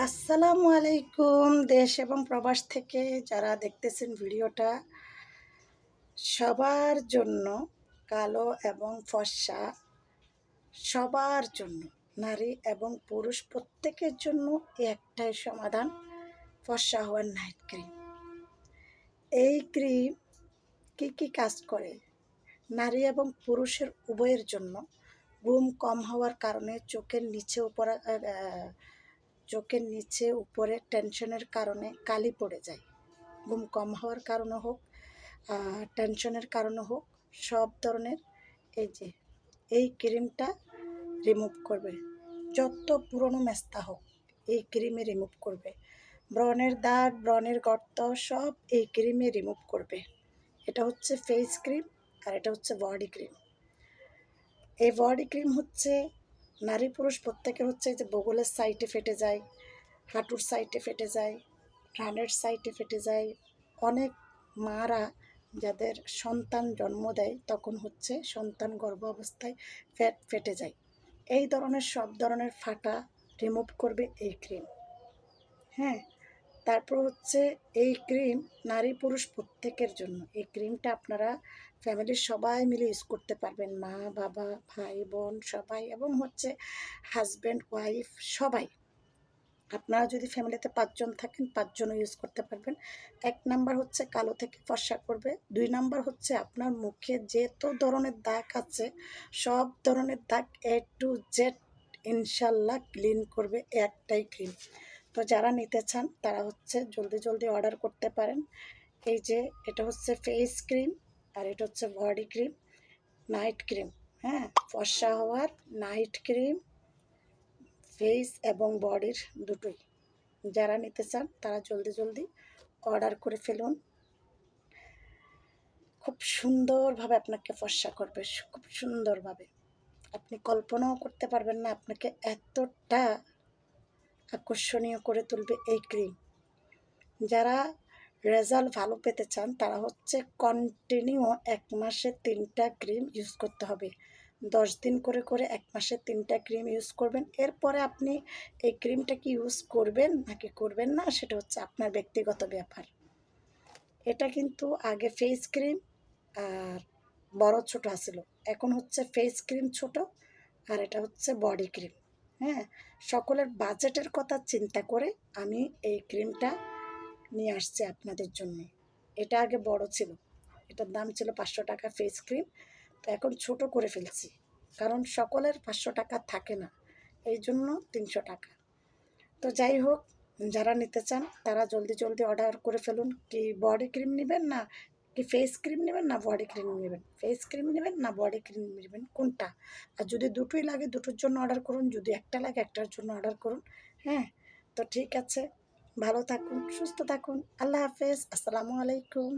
আসসালামু আলাইকুম দেশ এবং প্রবাস থেকে যারা দেখতেছেন ভিডিওটা সবার জন্য কালো এবং ফর্সা সবার জন্য নারী এবং পুরুষ প্রত্যেকের জন্য একটাই সমাধান ফর্সা হওয়ার নাইট ক্রিম এই ক্রিম কি কি কাজ করে? নারী এবং পুরুষের উভয়ের জন্য ঘুম কম হওয়ার কারণে চোখের নিচে আহ, চোখের নিচে উপরে টেনশনের কারণে কালি পড়ে যায়। ঘুম কম হওয়ার কারণে হোক টেনশনের কারণে হোক, সব ধরনের এই যে, এই ক্রিমটা রিমুভ করবে। যত পুরনো মেস্তা হোক, এই ক্রিমে রিমুভ করবে। ব্রণের দাগ, ব্রণের গর্ত, সব এই ক্রিমে রিমুভ করবে। এটা হচ্ছে ফেস ক্রিম আর এটা হচ্ছে বডি ক্রিম এই বডি ক্রিম হচ্ছে নারী পুরুষ প্রত্যেকের হচ্ছে যে বগলের সাইটে ফেটে যায়, হাঁটুর সাইটে ফেটে যায় রানের সাইটে ফেটে যায়। অনেক মারা যাদের সন্তান জন্ম দেয় তখন হচ্ছে সন্তান গর্ভ অবস্থায় ফ্যাট ফেটে যায়। এই ধরনের সব ধরনের ফাটা রিমুভ করবে এই ক্রিম হ্যাঁ তারপর হচ্ছে এই ক্রিম নারী পুরুষ প্রত্যেকের জন্য। এই ক্রিমটা আপনারা ফ্যামিলির সবাই মিলে ইউজ করতে পারবেন। মা, বাবা, ভাই, বোন সবাই এবং হচ্ছে হাজব্যান্ড ওয়াইফ সবাই। আপনারা যদি ফ্যামিলিতে পাঁচজন থাকেন, পাঁচজনও ইউজ করতে পারবেন। এক নাম্বার হচ্ছে কালো থেকে ফর্সা করবে। দুই নাম্বার হচ্ছে আপনার মুখে যত ধরনের দাগ আছে, সব ধরনের দাগ এ টু জেড ইনশাল্লাহ ক্লিন করবে একটাই ক্রিম তো যারা নিতে চান, তারা হচ্ছে জলদি জলদি অর্ডার করতে পারেন। এই যে, এটা হচ্ছে ফেস ক্রিম আর এটা হচ্ছে বডি ক্রিম নাইট ক্রিম হ্যাঁ? ফর্সা হওয়ার নাইট ক্রিম ফেস এবং বডির দুটোই। যারা নিতে চান, তারা জলদি জলদি অর্ডার করে ফেলুন। খুব সুন্দরভাবে আপনাকে ফর্সা করবে, খুব সুন্দরভাবে। আপনি কল্পনাও করতে পারবেন না আপনাকে এতটা আকর্ষণীয় করে তুলবে এই ক্রিম। যারা রেজাল্ট ভালো পেতে চান, তারা হচ্ছে কন্টিনিউ এক মাসে তিনটা ক্রিম ইউজ করতে হবে। দশ দিন করে করে এক মাসে তিনটা ক্রিম ইউজ করবেন। এরপরে আপনি এই ক্রিমটা কি ইউজ করবেন নাকি করবেন না, সেটা হচ্ছে আপনার ব্যক্তিগত ব্যাপার। এটা কিন্তু আগে ফেস ক্রিম আর বড় ছোট আসছিল এখন হচ্ছে ফেস ক্রিম ছোট আর এটা হচ্ছে বডি ক্রিম। হ্যাঁ সকলের বাজেটের কথা চিন্তা করে আমি এই ক্রিমটা নিয়ে আসছি আপনাদের জন্য। এটা আগে বড় ছিল। এটার দাম ছিল পাঁচশো টাকা ফেস ক্রিম তো এখন ছোট করে ফেলছি। কারণ সকলের পাঁচশো টাকা থাকে না। এই জন্য তিনশো টাকা। তো যাই হোক, যারা নিতে চান, তারা জলদি জলদি অর্ডার করে ফেলুন। কি বডি ক্রিম নেবেন না কি ফেস ক্রিম নেবেন না বডি ক্রিম নেবেন ফেস ক্রিম নেবেন না বডি ক্রিম নেবেন কোনটা আর যদি দুটোই লাগে, দুটোর জন্য অর্ডার করুন। যদি একটা লাগে, একটার জন্য অর্ডার করুন। হ্যাঁ? তো ঠিক আছে। ভালো থাকুন, সুস্থ থাকুন। আল্লাহ হাফেজ। আসসালামু আলাইকুম।